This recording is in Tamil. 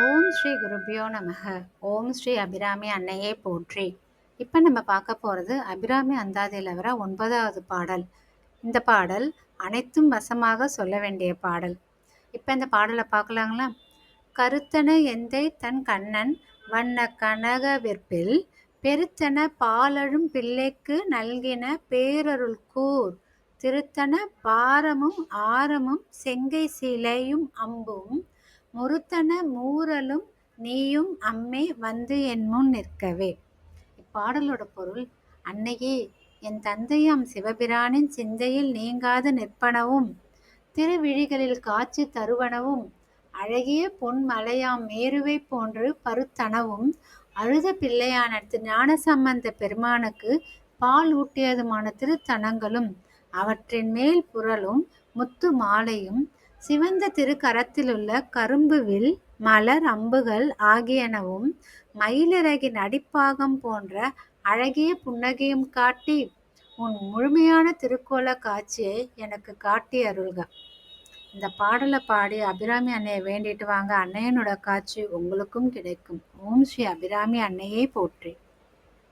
ஓம் ஸ்ரீ குருபியோ நமக. ஓம் ஸ்ரீ அபிராமி அன்னையே போற்றி. இப்போ நம்ம பார்க்க போகிறது அபிராமி அந்தாதியில் வர ஒன்பதாவது பாடல். இந்த பாடல் அனைத்தும் வசமாக சொல்ல வேண்டிய பாடல். இப்போ இந்த பாடலை பார்க்கலாங்களா? கருத்தன எந்தை தன் கண்ணன் வண்ண கனக விற்பில் பெருத்தன பாலழும் பிள்ளைக்கு நல்கின பேரருள் கூர் திருத்தன பாரமும் ஆரமும் செங்கை சிலையும் அம்பும் முறுத்தன மூரலும் நீயும் அம்மே வந்து என் முன் நிற்கவே. இப்பாடலோட பொருள் அன்னையே என் தந்தையாம் சிவபிரானின் சிந்தையில் நீங்காது நிற்பனவும் திருவிழிகளில் காட்சி தருவனவும் அழகிய பொன்மலையாம் மேருவை போன்று பருத்தனவும் அழுத பிள்ளையான ஞானசம்பந்த பெருமானுக்கு பால் ஊட்டியதுமான திருத்தனங்களும் அவற்றின் மேல் புரளும் முத்து மாலையும் சிவந்த திருக்கரத்திலுள்ள கரும்புவில் மலர் அம்புகள் ஆகியனவும் மயிலிறகின் அடிப்பாகம் போன்ற அழகிய புன்னகையும் காட்டி உன் முழுமையான திருக்கோல காட்சியை எனக்கு காட்டி அருள்க. இந்த பாடலை பாடி அபிராமி அன்னையை வேண்டிட்டு வாங்க. அன்னையனோட காட்சி உங்களுக்கும் கிடைக்கும். ஓம் ஸ்ரீ அபிராமி அன்னையை போற்றி.